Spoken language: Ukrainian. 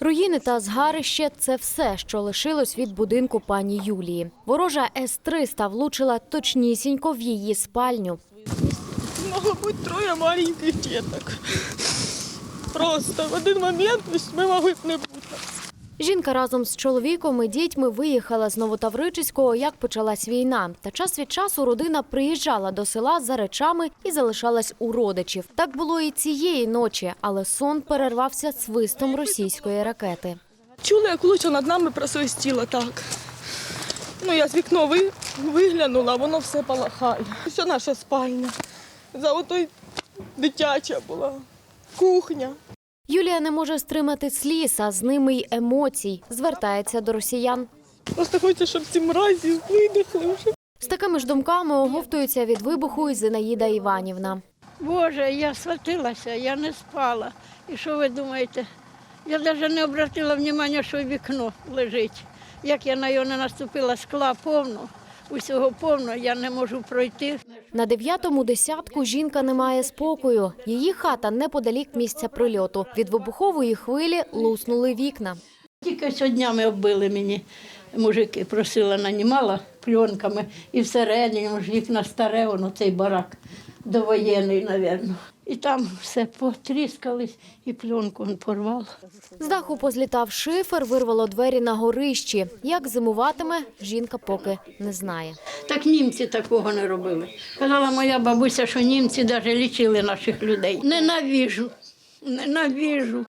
Руїни та згарище – це все, що лишилось від будинку пані Юлії. Ворожа С-300 влучила точнісінько в її спальню. Могло бути троє маленьких діток. Просто в один момент ми могли б не. Жінка разом з чоловіком і дітьми виїхала з Новотавричиського, як почалась війна. Та час від часу родина приїжджала до села за речами і залишалась у родичів. Так було і цієї ночі, але сон перервався свистом російської ракети. Чули, як лучше над нами просвистіло так. Ну, я з вікна ви, виглянула, воно все палахає. Все наша спальня. За отой дитяча була, кухня. Юлія не може стримати сліз, а з ними й емоцій. Звертається до росіян. Просто хочеться, щоб ці мразі видихли вже. З такими ж думками оговтується від вибуху і Зинаїда Іванівна. Боже, я сватилася, я не спала. І що ви думаєте? Я навіть не обратила увагу, що вікно лежить. Як я на його не наступила скла повно, усього повно, я не можу пройти. На дев'ятому десятку жінка не має спокою. Її хата неподалік місця прильоту. Від вибухової хвилі луснули вікна. Тільки сьогодні оббили мені. Мужики просила, нанімала пленками. І всередині ж вікна старе, воно цей барак довоєнний, мабуть. І там все потріскались, і пленку він порвав. З даху позлітав шифер, вирвало двері на горищі. Як зимуватиме, жінка поки не знає. Так німці такого не робили. Казала моя бабуся, що німці навіть лічили наших людей. Ненавіжу, ненавіжу.